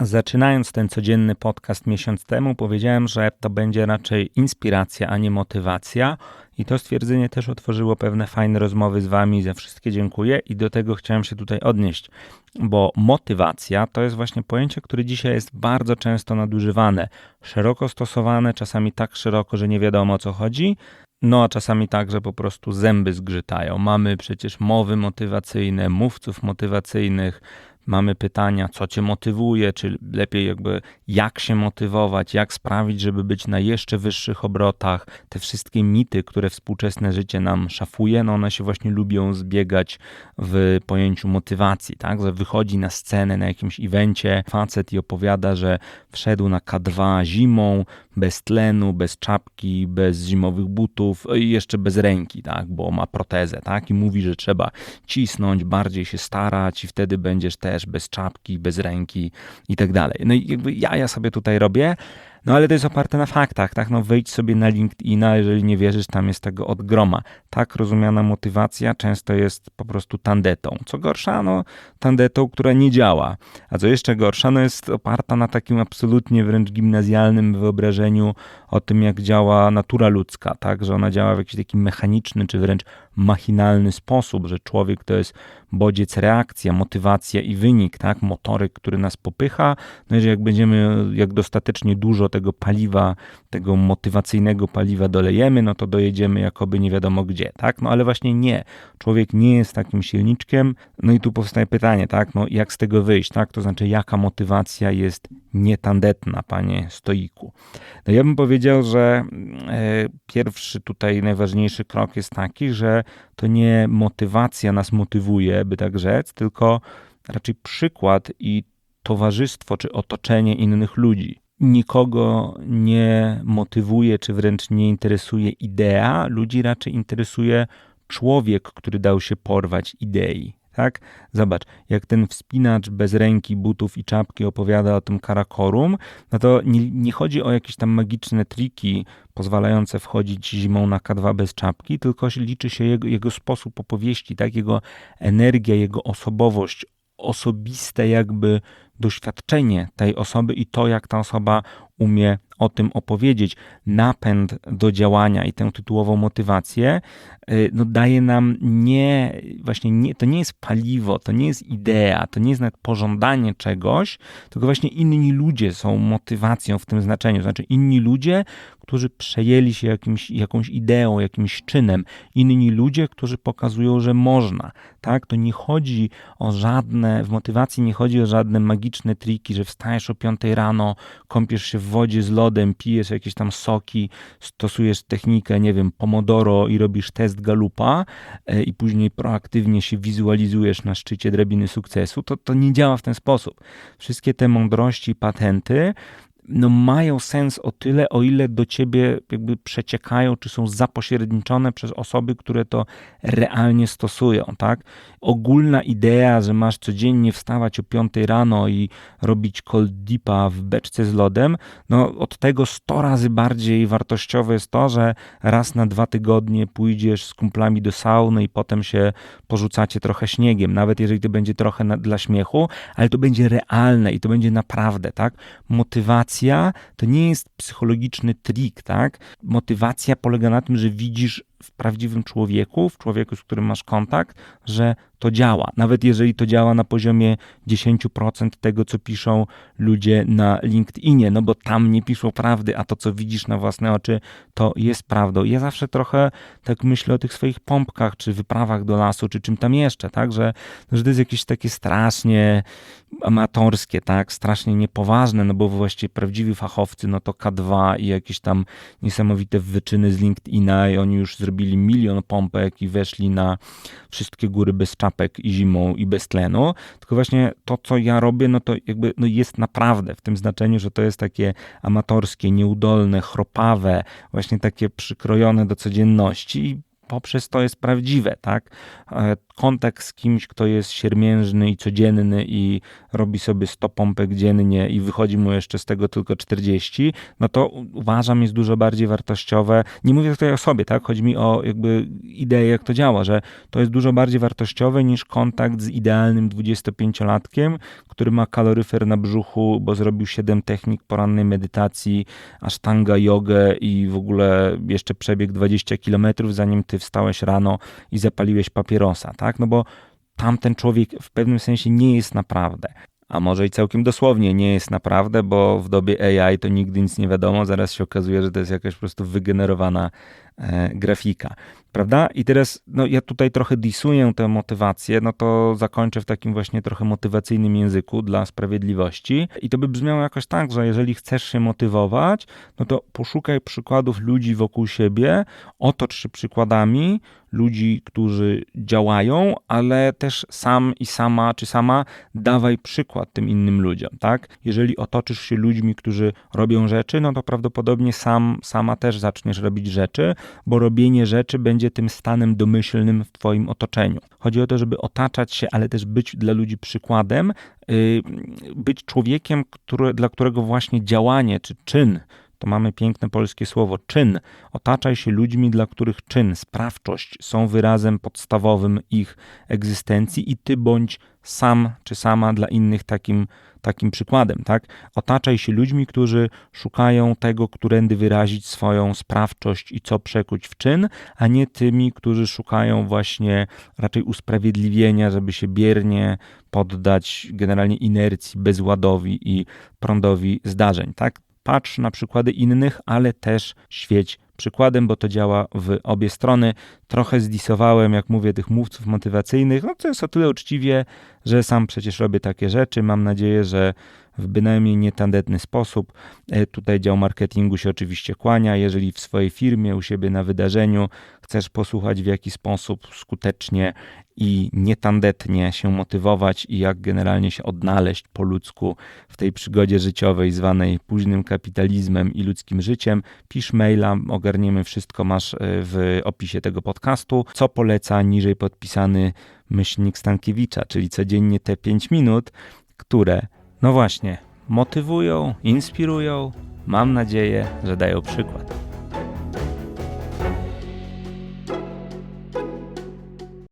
Zaczynając ten codzienny podcast miesiąc temu, powiedziałem, że to będzie raczej inspiracja, a nie motywacja. I to stwierdzenie też otworzyło pewne fajne rozmowy z Wami. Za wszystkie dziękuję i do tego chciałem się tutaj odnieść, bo motywacja to jest właśnie pojęcie, które dzisiaj jest bardzo często nadużywane, szeroko stosowane, czasami tak szeroko, że nie wiadomo o co chodzi. No a czasami tak, że po prostu zęby zgrzytają. Mamy przecież mowy motywacyjne, mówców motywacyjnych, mamy pytania, co cię motywuje, czy lepiej jakby jak się motywować, jak sprawić, żeby być na jeszcze wyższych obrotach. Te wszystkie mity, które współczesne życie nam szafuje, no one się właśnie lubią zbiegać w pojęciu motywacji, tak? Że wychodzi na scenę na jakimś evencie facet i opowiada, że wszedł na K2 zimą, bez tlenu, bez czapki, bez zimowych butów i jeszcze bez ręki, tak? Bo ma protezę, tak? I mówi, że trzeba cisnąć, bardziej się starać i wtedy będziesz też bez czapki, bez ręki i tak dalej. No i jakby ja, ja sobie tutaj robię, no ale to jest oparte na faktach, tak? No wejdź sobie na LinkedIna, jeżeli nie wierzysz, tam jest tego od groma. Tak rozumiana motywacja często jest po prostu tandetą. Co gorsza, no tandetą, która nie działa. A co jeszcze gorsza, no jest oparta na takim absolutnie wręcz gimnazjalnym wyobrażeniu o tym, jak działa natura ludzka, tak? Że ona działa w jakiś taki mechaniczny, czy wręcz machinalny sposób, że człowiek to jest bodziec, reakcja, motywacja i wynik, tak? Motoryk, który nas popycha. No i jak będziemy, jak dostatecznie dużo tego paliwa, tego motywacyjnego paliwa dolejemy, no to dojedziemy jakoby nie wiadomo gdzie, tak? No ale właśnie nie. Człowiek nie jest takim silniczkiem. No i tu powstaje pytanie, tak? No jak z tego wyjść, tak? To znaczy jaka motywacja jest nietandetna, panie stoiku. No ja bym powiedział, że e, pierwszy tutaj najważniejszy krok jest taki, że to nie motywacja nas motywuje, by tak rzec, tylko raczej przykład i towarzystwo czy otoczenie innych ludzi. Nikogo nie motywuje, czy wręcz nie interesuje idea, ludzi raczej interesuje człowiek, który dał się porwać idei. Tak? Zobacz, jak ten wspinacz bez ręki, butów i czapki opowiada o tym karakorum, no to nie, nie chodzi o jakieś tam magiczne triki pozwalające wchodzić zimą na K2 bez czapki, tylko liczy się jego, jego sposób opowieści, tak? jego energia, jego osobowość, osobiste jakby doświadczenie tej osoby i to, jak ta osoba umie o tym opowiedzieć, napęd do działania i tę tytułową motywację, y, no daje nam nie, właśnie nie, to nie jest paliwo, to nie jest idea, to nie jest nawet pożądanie czegoś, tylko właśnie inni ludzie są motywacją w tym znaczeniu, znaczy inni ludzie, którzy przejęli się jakimś, jakąś ideą, jakimś czynem, inni ludzie, którzy pokazują, że można, tak? To nie chodzi o żadne, w motywacji nie chodzi o żadne magiczne triki, że wstajesz o 5 rano, kąpiesz się w wodzie z lodem, pijesz jakieś tam soki, stosujesz technikę, nie wiem, pomodoro i robisz test galupa e, i później proaktywnie się wizualizujesz na szczycie drabiny sukcesu, to, to nie działa w ten sposób. Wszystkie te mądrości, patenty no mają sens o tyle, o ile do ciebie jakby przeciekają, czy są zapośredniczone przez osoby, które to realnie stosują, tak? Ogólna idea, że masz codziennie wstawać o 5 rano i robić cold dipa w beczce z lodem, no od tego 100 razy bardziej wartościowe jest to, że raz na dwa tygodnie pójdziesz z kumplami do sauny i potem się porzucacie trochę śniegiem, nawet jeżeli to będzie trochę na, dla śmiechu, ale to będzie realne i to będzie naprawdę, tak? Motywacja motywacja to nie jest psychologiczny trik, tak? Motywacja polega na tym, że widzisz w prawdziwym człowieku, w człowieku, z którym masz kontakt, że to działa. Nawet jeżeli to działa na poziomie 10% tego, co piszą ludzie na LinkedInie, no bo tam nie piszą prawdy, a to, co widzisz na własne oczy, to jest prawdą. Ja zawsze trochę tak myślę o tych swoich pompkach, czy wyprawach do lasu, czy czym tam jeszcze, tak, że, że to jest jakieś takie strasznie amatorskie, tak, strasznie niepoważne, no bo właściwie prawdziwi fachowcy, no to K2 i jakieś tam niesamowite wyczyny z LinkedIna i oni już zrobili milion pompek i weszli na wszystkie góry bez czapek i zimą i bez tlenu, tylko właśnie to, co ja robię, no to jakby no jest naprawdę w tym znaczeniu, że to jest takie amatorskie, nieudolne, chropawe, właśnie takie przykrojone do codzienności poprzez to jest prawdziwe, tak? Kontakt z kimś, kto jest siermiężny i codzienny i robi sobie 100 pompek dziennie i wychodzi mu jeszcze z tego tylko 40, no to uważam jest dużo bardziej wartościowe. Nie mówię tutaj o sobie, tak? Chodzi mi o jakby ideę, jak to działa, że to jest dużo bardziej wartościowe niż kontakt z idealnym 25-latkiem, który ma kaloryfer na brzuchu, bo zrobił 7 technik porannej medytacji, asztanga, jogę i w ogóle jeszcze przebieg 20 km, zanim ty wstałeś rano i zapaliłeś papierosa, tak? No bo tamten człowiek w pewnym sensie nie jest naprawdę. A może i całkiem dosłownie nie jest naprawdę, bo w dobie AI to nigdy nic nie wiadomo, zaraz się okazuje, że to jest jakaś po prostu wygenerowana e, grafika. Prawda? I teraz, no ja tutaj trochę disuję tę motywację, no to zakończę w takim właśnie trochę motywacyjnym języku dla sprawiedliwości. I to by brzmiało jakoś tak, że jeżeli chcesz się motywować, no to poszukaj przykładów ludzi wokół siebie, otocz się przykładami ludzi, którzy działają, ale też sam i sama, czy sama dawaj przykład tym innym ludziom, tak? Jeżeli otoczysz się ludźmi, którzy robią rzeczy, no to prawdopodobnie sam, sama też zaczniesz robić rzeczy, bo robienie rzeczy będzie tym stanem domyślnym w Twoim otoczeniu. Chodzi o to, żeby otaczać się, ale też być dla ludzi przykładem, yy, być człowiekiem, który, dla którego właśnie działanie czy czyn mamy piękne polskie słowo czyn. Otaczaj się ludźmi, dla których czyn, sprawczość są wyrazem podstawowym ich egzystencji i ty bądź sam czy sama dla innych takim, takim przykładem, tak? Otaczaj się ludźmi, którzy szukają tego, którędy wyrazić swoją sprawczość i co przekuć w czyn, a nie tymi, którzy szukają właśnie raczej usprawiedliwienia, żeby się biernie poddać generalnie inercji, bezładowi i prądowi zdarzeń, tak? Patrz na przykłady innych, ale też świeć przykładem, bo to działa w obie strony. Trochę zdisowałem, jak mówię, tych mówców motywacyjnych, no to jest o tyle uczciwie, że sam przecież robię takie rzeczy. Mam nadzieję, że w bynajmniej nietandetny sposób. E, tutaj dział marketingu się oczywiście kłania. Jeżeli w swojej firmie, u siebie na wydarzeniu chcesz posłuchać, w jaki sposób skutecznie i nietandetnie się motywować i jak generalnie się odnaleźć po ludzku w tej przygodzie życiowej zwanej późnym kapitalizmem i ludzkim życiem, pisz maila, ogarniemy wszystko, masz e, w opisie tego podcastu. Co poleca niżej podpisany myślnik Stankiewicza, czyli codziennie te 5 minut, które no właśnie, motywują, inspirują, mam nadzieję, że dają przykład.